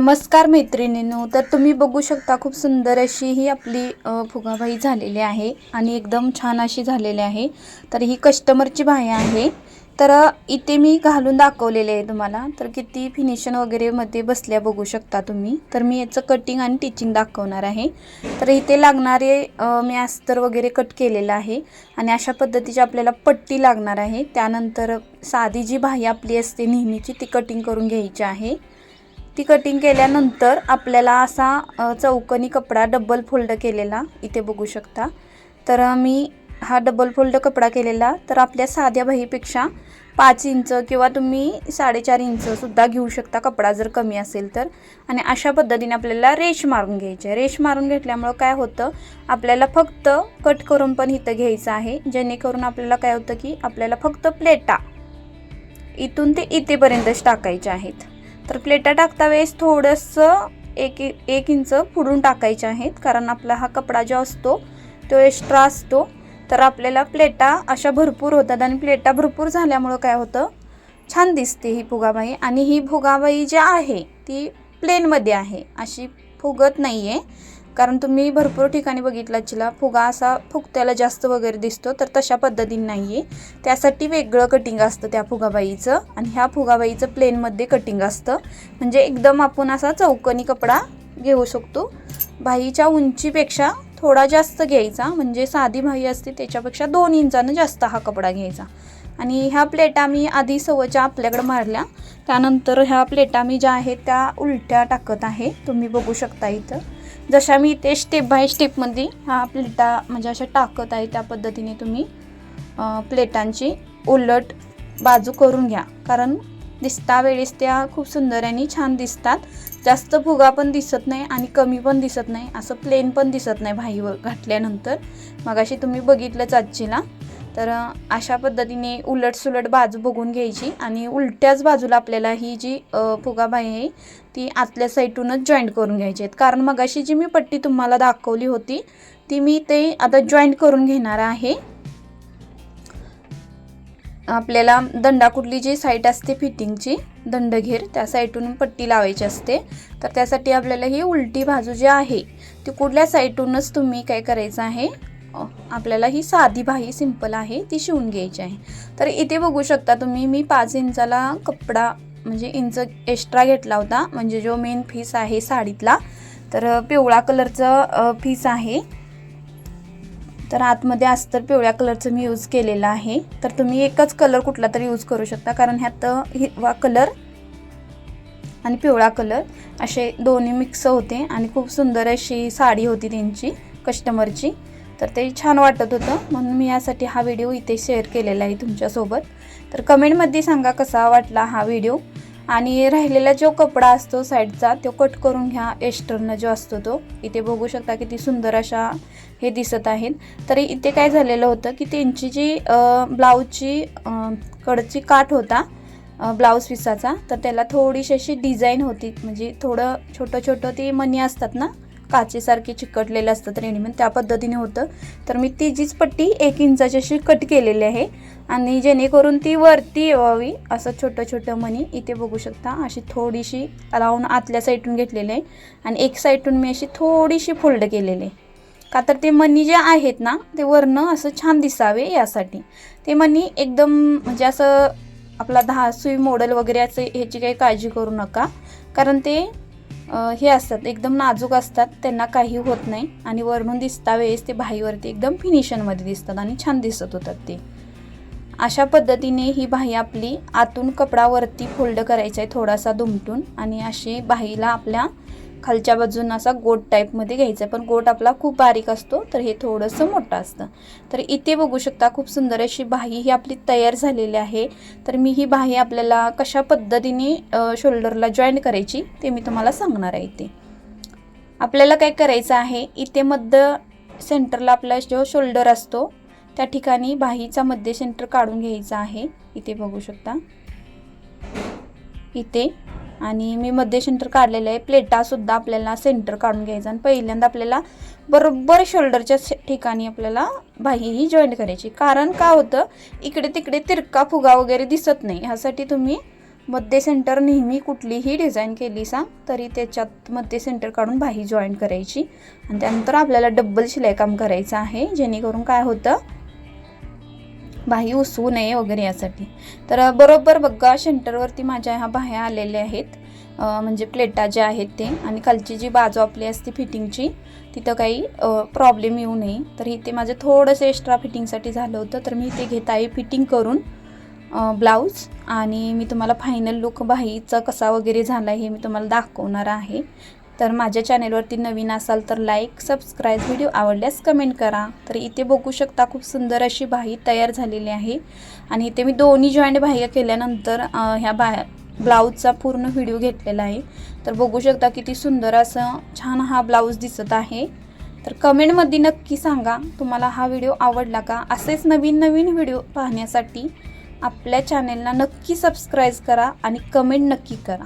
नमस्कार मैत्रिणींनो तर तुम्ही बघू शकता खूप सुंदर अशी ही आपली फुगाबाई झालेली आहे आणि एकदम छान अशी झालेली आहे. तर ही कस्टमरची बाई आहे. तर इथे मी घालून दाखवलेले आहे तुम्हाला. तर किती फिनिशिंग वगैरे मध्ये बसल्या बघू शकता तुम्ही. तर मी याचं कटिंग आणि टिचिंग दाखवणार आहे. तर इथे लागणारे मी अस्तर वगैरे कट केलेलं आहे आणि अशा पद्धतीची आपल्याला पट्टी लागणार आहे. त्यानंतर साधी जी बाही आपली असते नेहमीची ती कटिंग करून घ्यायची आहे. ती कटिंग केल्यानंतर आपल्याला असा चौकनी कपडा डबल फोल्ड केलेला इथे बघू शकता. तर मी हा डबल फोल्ड कपडा केलेला तर आपल्या साध्या बाहीपेक्षा पाच इंच किंवा तुम्ही साडेचार इंचसुद्धा घेऊ शकता कपडा जर कमी असेल तर. आणि अशा पद्धतीने आपल्याला रेश मारून घ्यायची आहे. रेश मारून घेतल्यामुळं काय होतं आपल्याला फक्त कट करून पण इथं घ्यायचं आहे. जेणेकरून आपल्याला काय होतं की आपल्याला फक्त प्लेटा इथून ते इथेपर्यंतच टाकायचे आहेत. तर प्लेटा टाकता वेळेस थोडंसं एक एक इंच पुढून टाकायचे आहेत कारण आपला हा कपडा जो असतो तो एक्स्ट्रा असतो. तर आपल्याला प्लेटा अशा भरपूर होतात आणि प्लेटा भरपूर झाल्यामुळं काय होतं छान दिसते ही फुगाबाई. आणि ही फुगाबाई जी आहे ती प्लेनमध्ये आहे. अशी फुगत नाही आहे कारण तुम्ही भरपूर ठिकाणी बघितला चिला फुगा असा फुगत्याला जास्त वगैरे दिसतो तर तशा पद्धतीने नाही आहे त्यासाठी वेगळं कटिंग असतं त्या फुगाबाईचं आणि ह्या फुगाबाईचं प्लेनमध्ये कटिंग असतं. म्हणजे एकदम आपण असा चौकनी कपडा घेऊ शकतो. बाईच्या उंचीपेक्षा थोडा जास्त घ्यायचा म्हणजे साधी बाई असते त्याच्यापेक्षा दोन इंचानं जास्त हा कपडा घ्यायचा. आणि ह्या प्लेटा मी आधी सवच्या आपल्याकडे मारल्या. त्यानंतर ह्या प्लेटा मी ज्या आहेत त्या उलट्या टाकत आहे. तुम्ही बघू शकता इथं. जशा मी ते स्टेप बाय स्टेपमध्ये हा प्लेटा म्हणजे अशा टाकत आहे त्या पद्धतीने तुम्ही प्लेटांची उलट बाजू करून घ्या. कारण दिसता वेळेस त्या खूप सुंदर आणि छान दिसतात. जास्त फुगा पण दिसत नाही आणि कमी पण दिसत नाही. असं प्लेन पण दिसत नाही भाईवर घातल्यानंतर. मगाशी तुम्ही बघितलंच आजीला तर अशा पद्धतीने उलट सुलट बाजू बघून घ्यायची आणि उलट्याच बाजूला आपल्याला ही जी फुगाबाई आहे ती आतल्या साईडूनच जॉईंट करून घ्यायची आहेत. कारण मगाशी जी मी पट्टी तुम्हाला दाखवली होती ती मी ते आता जॉईंट करून घेणार आहे. आपल्याला दंडाकुठली जी साईट असते फिटिंगची दंडघेर त्या साईटून पट्टी लावायची असते. तर त्यासाठी आपल्याला ही उलटी बाजू जी आहे ती कुठल्या साईटूनच तुम्ही काय करायचं आहे आपल्याला ही साधी बाही सिंपल आहे ती शिवून घ्यायची आहे. तर इथे बघू शकता तुम्ही मी पाच इंचाला कपडा म्हणजे इंच एक्स्ट्रा घेतला होता. म्हणजे जो मेन फीस आहे साडीतला तर पिवळा कलरचं फीस आहे. तर आतमध्ये अस्तर पिवळ्या कलरचं मी यूज केलेलं आहे. तर तुम्ही एकच कलर कुठला तरी यूज करू शकता कारण ह्यात हिरवा कलर आणि पिवळा कलर असे दोन्ही मिक्स होते आणि खूप सुंदर अशी साडी होती त्यांची कस्टमरची तर ते छान वाटत होतं. म्हणून मी यासाठी हा व्हिडिओ इथे शेअर केलेला आहे तुमच्यासोबत. तर कमेंटमध्ये सांगा कसा वाटला हा व्हिडिओ आणि राहिलेला जो कपडा असतो साईडचा तो कट करून घ्या. एस्टर्न जो असतो तो. इथे बघू शकता किती सुंदर अशा हे दिसत आहेत. तरी इथे काय झालेलं होतं की त्यांची जी ब्लाऊजची कडची काठ होता ब्लाऊज पिसाचा तर त्याला थोडीशी अशी डिझाईन होती. म्हणजे थोडं छोटं छोटं ते मनी असतात ना काचेसारखे चिकटलेलं असतं तर रेडीमेड त्या पद्धतीने होतं. तर मी ती जीच पट्टी एक इंचाची अशी कट केलेली आहे. आणि जेणेकरून ती वरती येवावी असं छोटं छोटं मनी इथे बघू शकता. अशी थोडीशी लावून आतल्या साईडून घेतलेली आहे. आणि एक साईडून मी अशी थोडीशी फोल्ड केलेली आहे. का तर ते मनी जे आहेत ना ते वरनं असं छान दिसावे यासाठी. ते मनी एकदम म्हणजे असं आपला दहा सुई मॉडेल वगैरे असं ह्याची काही काळजी करू नका. कारण ते हे असतात एकदम नाजूक असतात त्यांना काही होत नाही आणि वरून दिसता वेळेस ते बाहीवरती एकदम फिनिशनमध्ये दिसतात आणि छान दिसत होतात ते. अशा पद्धतीने ही बाही आपली आतून कपडावरती फोल्ड करायचा आहे थोडासा दुमटून आणि अशी बाहीला आपल्या खालच्या बाजून असा गोट टाईपमध्ये घ्यायचा आहे. पण गोट आपला खूप बारीक असतो तर हे थोडंसं मोठं असतं. तर इथे बघू शकता खूप सुंदर अशी बाही ही आपली तयार झालेली आहे. तर मी ही बाही आपल्याला कशा पद्धतीने शोल्डरला जॉईन करायची ते मी तुम्हाला सांगणार आहे इथे. आपल्याला काय करायचं आहे इथे मध्य सेंटरला आपला जो शोल्डर असतो त्या ठिकाणी बाहीचा मध्य सेंटर काढून घ्यायचा आहे. इथे बघू शकता. इथे आणि मी मध्ये सेंटर काढलेलं आहे. प्लेटासुद्धा आपल्याला सेंटर काढून घ्यायचं आणि पहिल्यांदा आपल्याला बरोबर शोल्डरच्या ठिकाणी आपल्याला बाही ही जॉईंट करायची. कारण काय होतं? इकडे तिकडे तिरका फुगा वगैरे दिसत नाही. ह्यासाठी तुम्ही मध्य सेंटर नेहमी कुठलीही डिझाईन केली सा तरी त्याच्यात मध्य सेंटर काढून बाही जॉईंट करायची. आणि त्यानंतर आपल्याला डब्बल शिलाई काम करायचं आहे. जेणेकरून काय होतं? बाही उसवू नये वगैरे यासाठी. तर बरोबर बघा सेंटरवरती माझ्या ह्या बाह्या आलेल्या आहेत. म्हणजे प्लेटा ज्या आहेत ते आणि खालची जी बाजू आपली असते फिटिंगची तिथं काही प्रॉब्लेम येऊ नये. तर इथे माझं थोडंसं एक्स्ट्रा फिटिंगसाठी झालं होतं तर मी इथे घेत आहे फिटिंग करून ब्लाऊज आणि मी तुम्हाला फायनल लुक बाहीचा कसा वगैरे झाला हे मी तुम्हाला दाखवणार आहे. तर माझ्या चॅनेलवरती नवीन असाल तर लाईक सबस्क्राईब व्हिडिओ आवडल्यास कमेंट करा. तर इथे बघू शकता खूप सुंदर अशी बाही तयार झालेली आहे. आणि इथे मी दोन्ही जॉईंट बाह्य केल्यानंतर ह्या बा ब्लाऊजचा पूर्ण व्हिडिओ घेतलेला आहे. तर बघू शकता किती सुंदर असं छान हा ब्लाऊज दिसत आहे. तर कमेंटमध्ये नक्की सांगा तुम्हाला हा व्हिडिओ आवडला का? असेच नवीन नवीन व्हिडिओ पाहण्यासाठी आपल्या चॅनेलला नक्की सबस्क्राईब करा आणि कमेंट नक्की करा.